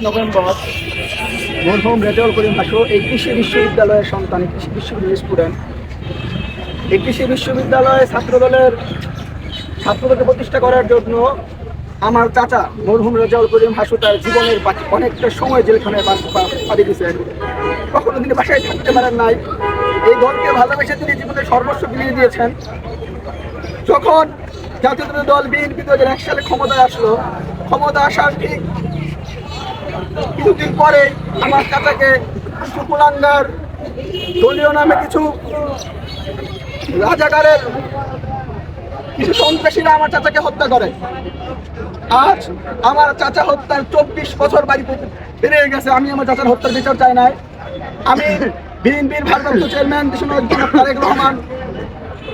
November মরহুম রেজাউল করিম হাসু এই কৃষি বিশ্ববিদ্যালয়ের সন্তান কৃষি বিশ্ববিদ্যালয়ের স্টুডেন্ট এই কৃষি বিশ্ববিদ্যালয়ে ছাত্রদলের ছাত্রদলকে প্রতিষ্ঠা করার জন্য আমার চাচা মরহুম রেজাউল করিম হাসু তার জীবনের অনেকটা সময় পা- পাড়ি দিয়েছেন। কখনো তিনি বাসায় থাকতে পারেন নাই। এই দলকে ভালোবেসে তিনি জীবনের সর্বস্ব বিলিয়ে দিয়েছেন। যখন জাতীয় দল বিএনপি দু হাজার এক সালে ক্ষমতায় আসলো, ক্ষমতা আসার ঠিক কিছুদিন পরে আমার চাচাকে সুকুলাঙ্গার দলীয় নামে কিছু রাজাকারের কিছু সন্ত্রাসীরা আমার চাচাকে হত্যা করে। আজ আমার চাচা হত্যার চব্বিশ বছর বাড়িতে বেরিয়ে গেছে। আমি আমার চাচার হত্যার বিচার চাই নাই। আমি বিএনপির ভারপ্রাপ্ত চেয়ারম্যান তারেক রহমান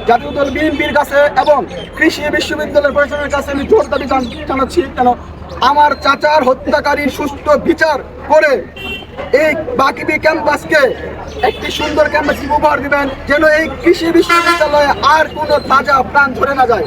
জাতীয় দল বিএনপির কাছে এবং কৃষি বিশ্ববিদ্যালয়ের প্রশাসনের কাছে আমি জোর দাবি জান- জানাচ্ছি কেন আমার চাচার হত্যাকারীর সুষ্ঠু বিচার করে এই বাকিবি ক্যাম্পাসকে একটি সুন্দর ক্যাম্পাস উপহার দিবেন, যেন এই কৃষি বিশ্ববিদ্যালয়ে আর কোনো তাজা প্রাণ ধরে না যায়।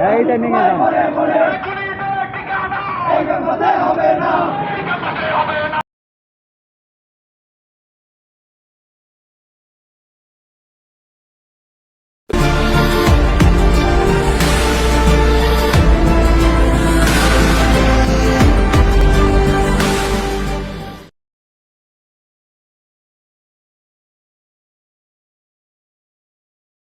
এই টাইমিং এ